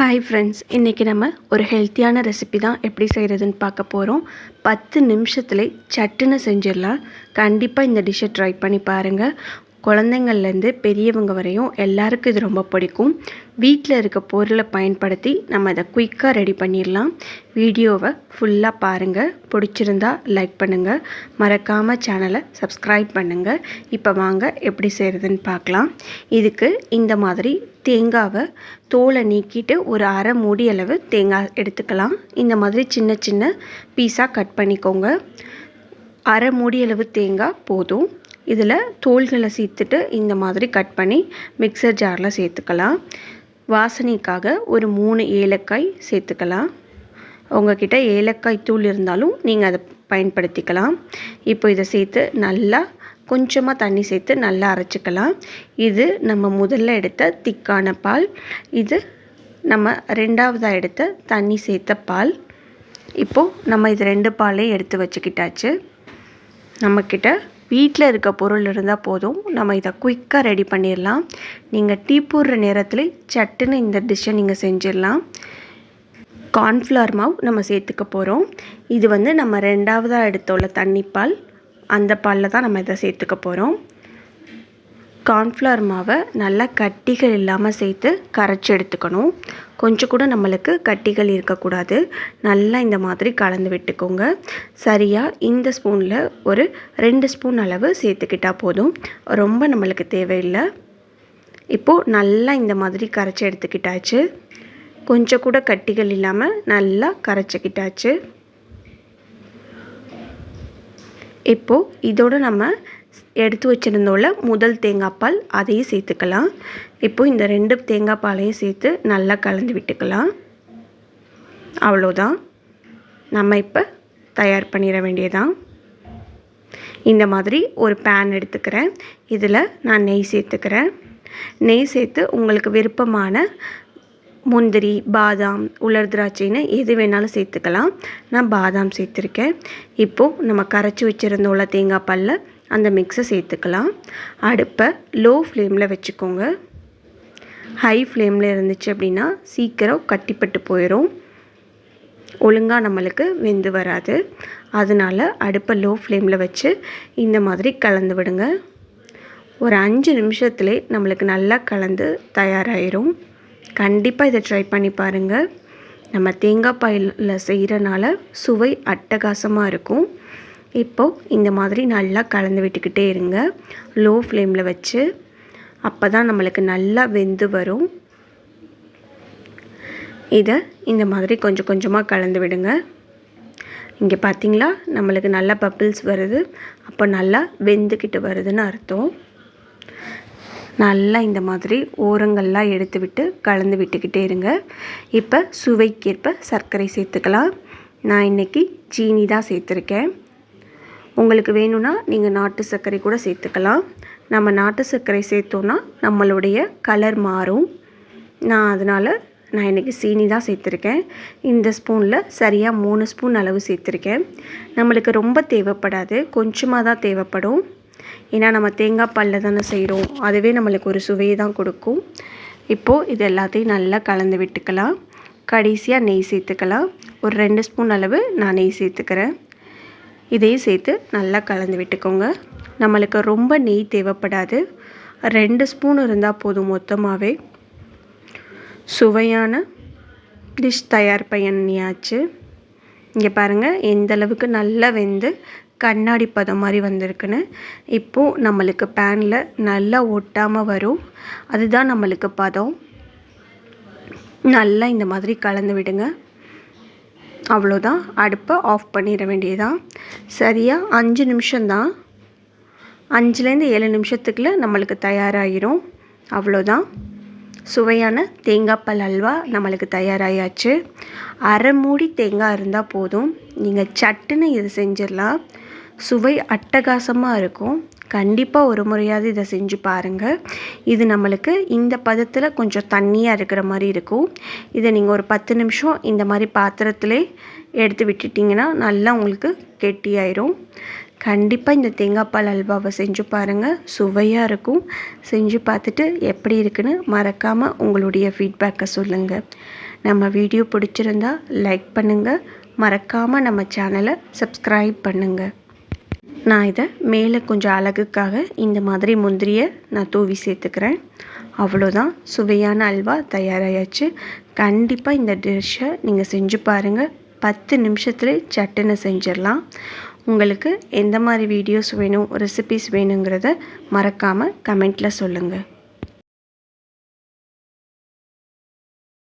Hi friends இன்றைக்கி நம்ம ஒரு ஹெல்த்தியான ரெசிபி தான் எப்படி செய்கிறதுன்னு பார்க்க போகிறோம் பத்து நிமிஷத்துல சட்டுன்னு செஞ்சிடலாம். கண்டிப்பாக இந்த டிஷ்ஷை ட்ரை பண்ணி பாருங்கள் குழந்தைங்கள்லேருந்து பெரியவங்க வரையும் எல்லாருக்கும் இது ரொம்ப பிடிக்கும். வீட்டில் இருக்க பொருளை பயன்படுத்தி நம்ம இதை குயிக்காக ரெடி பண்ணிடலாம். வீடியோவை ஃபுல்லாக பாருங்கள் பிடிச்சிருந்தா லைக் பண்ணுங்கள் மறக்காமல் சேனலை சப்ஸ்கிரைப் பண்ணுங்கள் இப்போ வாங்க எப்படி செய்கிறதுன்னு பார்க்கலாம். இதுக்கு இந்த மாதிரி தேங்காவை தோலை நீக்கிட்டு ஒரு அரை மூடி அளவு தேங்காய் எடுத்துக்கலாம். இந்த மாதிரி சின்ன சின்ன பீஸாக கட் பண்ணிக்கோங்க. அரை மூடி அளவு தேங்காய் போதும். இதில் தோள்களை சீத்துட்டு இந்த மாதிரி கட் பண்ணி மிக்சர் ஜாரில் சேர்த்துக்கலாம். வாசனைக்காக ஒரு மூணு ஏலக்காய் சேர்த்துக்கலாம். உங்ககிட்ட ஏலக்காய் தூள் இருந்தாலும் நீங்கள் அதை பயன்படுத்திக்கலாம். இப்போ இதை சேர்த்து நல்லா கொஞ்சமாக தண்ணி சேர்த்து நல்லா அரைச்சிக்கலாம். இது நம்ம முதல்ல எடுத்த திக்கான பால். இது நம்ம ரெண்டாவதாக எடுத்த தண்ணி சேர்த்த பால். இப்போது நம்ம இது ரெண்டு பாலையும் எடுத்து வச்சுக்கிட்டாச்சு. நம்மக்கிட்ட வீட்டில் இருக்க பொருள் இருந்தால் போதும். நம்ம இதை குயிக்காக ரெடி பண்ணிடலாம் நீங்கள் டீ போடுற நேரத்தில் சட்டுன்னு இந்த டிஷ்ஷை நீங்கள் செஞ்சிடலாம் கார்ன்ஃப்ளவர் மாவு நம்ம சேர்த்துக்க போகிறோம் இது வந்து நம்ம ரெண்டாவதாக எடுத்துள்ள தண்ணிப்பால் அந்த பாலில் தான் நம்ம இதை சேர்த்துக்க போகிறோம் கார்ன்ஃப்ளவர் மாவை நல்லா கட்டிகள் இல்லாமல் சேர்த்து கரைச்சி எடுத்துக்கணும். கொஞ்சம் கூட நம்மளுக்கு கட்டிகள் இருக்கக்கூடாது. நல்லா இந்த மாதிரி கலந்து விட்டுக்கோங்க. சரியாக இந்த ஸ்பூனில் ஒரு ரெண்டு ஸ்பூன் அளவு சேர்த்துக்கிட்டால் போதும். ரொம்ப நம்மளுக்கு தேவையில்லை. இப்போது நல்லா இந்த மாதிரி கரைச்சி எடுத்துக்கிட்டாச்சு. கொஞ்சம் கூட கட்டிகள் இல்லாமல் நல்லா கரைச்சிக்கிட்டாச்சு. இப்போது இதோடு நம்ம எடுத்து வச்சுருந்தோம்ல முதல் தேங்காய் பால் அதையும் சேர்த்துக்கலாம். இப்போது இந்த ரெண்டு தேங்காய் பாலையும் சேர்த்து நல்லா கலந்து விட்டுக்கலாம். அவ்வளோதான். நம்ம இப்போ தயார் பண்ணிட வேண்டியதான் இந்த மாதிரி ஒரு பேன் எடுத்துக்கிறேன். இதில் நான் நெய் சேர்த்துக்கிறேன். நெய் சேர்த்து உங்களுக்கு விருப்பமான முந்திரி பாதாம் உலர் திராட்சைன்னு எது வேணாலும் சேர்த்துக்கலாம். நான் பாதாம் சேர்த்துருக்கேன். இப்போது நம்ம கரைச்சி வச்சுருந்தோம்ல தேங்காய் பாலில் அந்த மிக்ஸை சேர்த்துக்கலாம். அடுப்பை லோ ஃப்ளேமில் வச்சுக்கோங்க ஹை ஃப்ளேமில் இருந்துச்சு அப்படின்னா சீக்கிரம் கட்டிப்பட்டு போயிடும் ஒழுங்காக நம்மளுக்கு வெந்து வராது. அதனால் அடுப்பை லோ ஃப்ளேமில் வச்சு இந்த மாதிரி கலந்து விடுங்க. ஒரு அஞ்சு நிமிஷத்துலே நம்மளுக்கு நல்லா கலந்து தயாராகிரும் கண்டிப்பாக இதை ட்ரை பண்ணி பாருங்கள் நம்ம தேங்காய் பாயில் செய்கிறனால சுவை அட்டகாசமாக இருக்கும். இப்போது இந்த மாதிரி நல்லா கலந்து விட்டுக்கிட்டே இருங்க. லோ ஃப்ளேமில் வச்சு. அப்போ தான் நம்மளுக்கு நல்லா வெந்து வரும். இதை இந்த மாதிரி கொஞ்சம் கொஞ்சமாக கலந்து விடுங்க. இங்கே பார்த்தீங்களா நம்மளுக்கு நல்லா பப்பிள்ஸ் வருது. அப்போ நல்லா வெந்துக்கிட்டு வருதுன்னு அர்த்தம். நல்லா இந்த மாதிரி ஓரங்கள்லாம் எடுத்து விட்டு கலந்து விட்டுக்கிட்டே இருங்க. இப்போ சுவைக்கேற்ப சர்க்கரை சேர்த்துக்கலாம். நான் இன்றைக்கி சீனி தான் சேர்த்துருக்கேன். உங்களுக்கு வேணும்னா நீங்கள் நாட்டு சர்க்கரை கூட சேர்த்துக்கலாம். நம்ம நாட்டு சர்க்கரை சேர்த்தோன்னா நம்மளுடைய கலர் மாறும். நான் அதனால் நான் இன்றைக்கி சீனி தான் சேர்த்துருக்கேன். இந்த ஸ்பூனில் சரியாக மூணு ஸ்பூன் அளவு சேர்த்துருக்கேன். நம்மளுக்கு ரொம்ப தேவைப்படாது. கொஞ்சமாக தான் தேவைப்படும். ஏன்னா நம்ம தேங்காய் பாலில் தானே செய்கிறோம் அதுவே நம்மளுக்கு ஒரு சுவையை தான் கொடுக்கும். இப்போது இது எல்லாத்தையும் நல்லா கலந்து விட்டுக்கலாம். கடைசியாக நெய் சேர்த்துக்கலாம். ஒரு ரெண்டு ஸ்பூன் அளவு நான் நெய் சேர்த்துக்கிறேன். இதையும் சேர்த்து நல்லா கலந்து விட்டுக்கோங்க. நம்மளுக்கு ரொம்ப நெய் தேவைப்படாது. ரெண்டு ஸ்பூன் இருந்தால் போதும் மொத்தமாகவே சுவையான டிஷ் தயார் பண்ணியாச்சு. இங்கே பாருங்கள் எந்த அளவுக்கு நல்லா வெந்து கண்ணாடி பதம் மாதிரி வந்திருக்குன்னு. இப்போது நம்மளுக்கு பேனில் நல்லா ஒட்டாமல் வரும். அதுதான் நம்மளுக்கு பதம். நல்லா இந்த மாதிரி கலந்து விடுங்க. அவ்வளோதான். அடுப்பை ஆஃப் பண்ணிட வேண்டியதான் சரியாக அஞ்சு நிமிஷம்தான். அஞ்சுலேருந்து ஏழு நிமிஷத்துக்குள்ள நம்மளுக்கு தயாராகிரும் அவ்வளோதான். சுவையான தேங்காய் பால் அல்வா நம்மளுக்கு தயாராகியாச்சு அரை மூடி தேங்காய் இருந்தால் போதும். நீங்கள் சட்டுன்னு இது செஞ்சிடலாம். சுவை அட்டகாசமாக இருக்கும். கண்டிப்பாக ஒரு முறையாவது இதை செஞ்சு பாருங்கள் இது நம்மளுக்கு இந்த பதத்தில் கொஞ்சம் தண்ணியாக இருக்கிற மாதிரி இருக்கும். இதை நீங்கள் ஒரு பத்து நிமிஷம் இந்த மாதிரி பாத்திரத்திலே எடுத்து விட்டுட்டிங்கன்னா நல்லா உங்களுக்கு கெட்டியாயிரும் கண்டிப்பாக இந்த தேங்காய் பால் அல்வாவை செஞ்சு பாருங்கள் சுவையாக இருக்கும். செஞ்சு பார்த்துட்டு எப்படி இருக்குன்னு மறக்காமல் உங்களுடைய ஃபீட்பேக்கை சொல்லுங்கள் நம்ம வீடியோ பிடிச்சிருந்தா லைக் பண்ணுங்கள் மறக்காமல் நம்ம சேனலை சப்ஸ்கிரைப் பண்ணுங்கள் நான் இதை மேலே கொஞ்சம் அழகுக்காக இந்த மாதிரி முந்திரியை நான் தூவி சேர்த்துக்கிறேன். அவ்வளோதான். சுவையான அல்வா தயாராகியாச்சு கண்டிப்பாக இந்த டிஷ்ஷை நீங்கள் செஞ்சு பாருங்கள் பத்து நிமிஷத்தில் சட்டுன்னு செஞ்சிடலாம். உங்களுக்கு எந்த மாதிரி வீடியோஸ் வேணும் ரெசிபிஸ் வேணுங்கிறத மறக்காமல் கமெண்ட்டில் சொல்லுங்கள்